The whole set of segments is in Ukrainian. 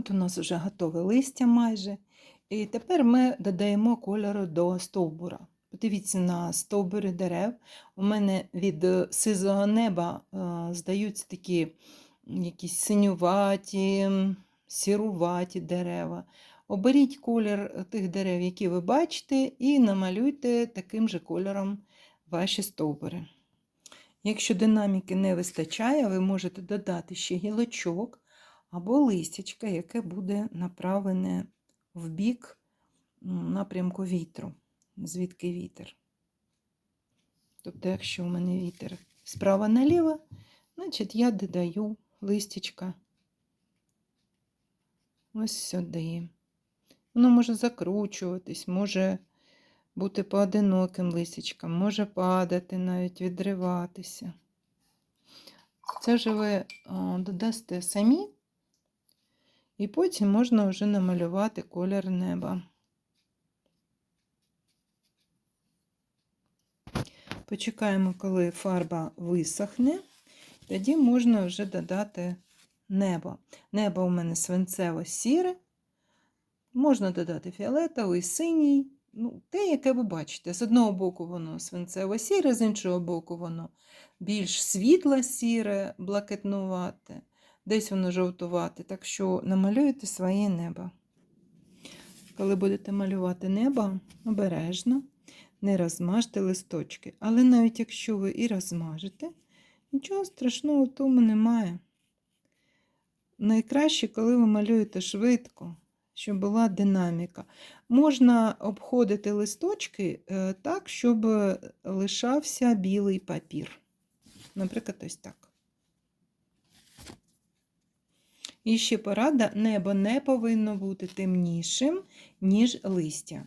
От у нас вже готове листя майже. І тепер ми додаємо кольору до стовбура. Подивіться на стовбури дерев. У мене від е, сизого неба е, здаються такі якісь синюваті, сіруваті дерева. Оберіть колір тих дерев, які ви бачите, і намалюйте таким же кольором ваші стовбури. Якщо динаміки не вистачає, ви можете додати ще гілочок або листячка, яке буде направлене в бік напрямку вітру, звідки вітер. Тобто, якщо у мене вітер справа наліво, значить я додаю листячка ось сюди. Воно може закручуватись, може бути поодиноким листячком, може падати, навіть відриватися. Це вже ви додасте самі, і потім можна вже намалювати колір неба. Почекаємо, коли фарба висохне, тоді можна вже додати небо. Небо у мене свинцево-сіре, можна додати фіолетовий, синій, ну, те, яке ви бачите. З одного боку воно свинцево-сіре, з іншого боку воно більш світло-сіре, блакитнувате, десь воно жовтувате. Так що намалюйте своє небо. Коли будете малювати небо, обережно, не розмажте листочки. Але навіть якщо ви і розмажете, нічого страшного в тому немає. Найкраще, коли ви малюєте швидко, щоб була динаміка. Можна обходити листочки е, так, щоб лишався білий папір. Наприклад, ось так. І ще порада: небо не повинно бути темнішим, ніж листя.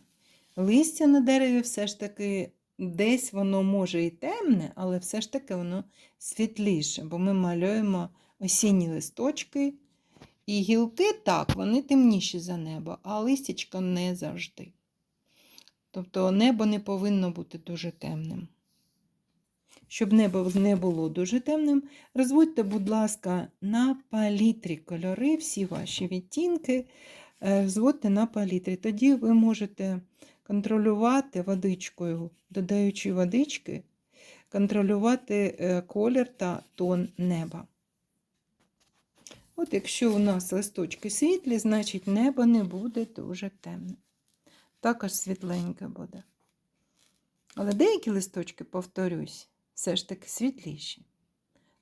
Листя на дереві все ж таки десь воно може і темне, але все ж таки воно світліше, бо ми малюємо осінні листочки. І гілки так, вони темніші за небо, а листячко не завжди. Тобто небо не повинно бути дуже темним. Щоб небо не було дуже темним, розводьте, будь ласка, на палітрі кольори, всі ваші відтінки е, зводьте на палітрі. Тоді ви можете контролювати водичкою, додаючи водички, контролювати е, колір та тон неба. От якщо у нас листочки світлі, значить небо не буде дуже темне. Також світленьке буде. Але деякі листочки, повторюсь, все ж таки світліші.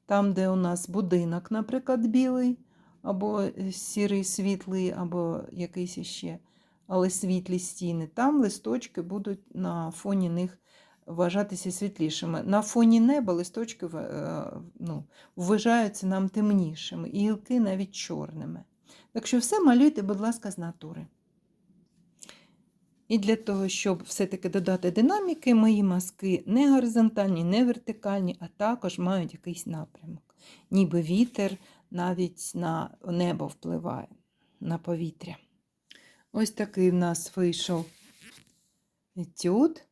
Там, де у нас будинок, наприклад, білий, або сірий світлий, або якийсь іще, але світлі стіни, там листочки будуть на фоні них вважатися світлішими. На фоні неба листочки е, ну, вважаються нам темнішими, і гілки навіть чорними. Так що все малюйте, будь ласка, з натури. І для того, щоб все-таки додати динаміки, мої маски не горизонтальні, не вертикальні, а також мають якийсь напрямок. Ніби вітер навіть на небо впливає, на повітря. Ось такий в нас вийшов етюд.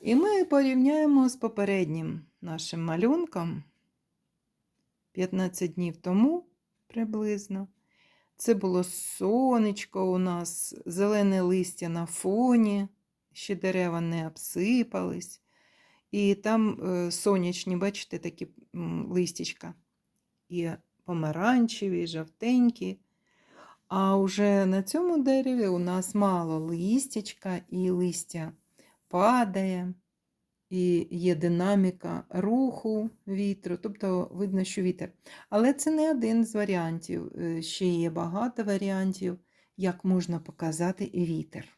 І ми порівняємо з попереднім нашим малюнком 15 днів тому приблизно. Це було сонечко у нас, зелене листя на фоні, ще дерева не обсипались. І там е, сонячні, бачите, такі листячка. І помаранчеві, і жовтенькі. А вже на цьому дереві у нас мало листячка і листя падає, і є динаміка руху вітру, тобто видно, що вітер. Але це не один з варіантів. Ще є багато варіантів, як можна показати вітер.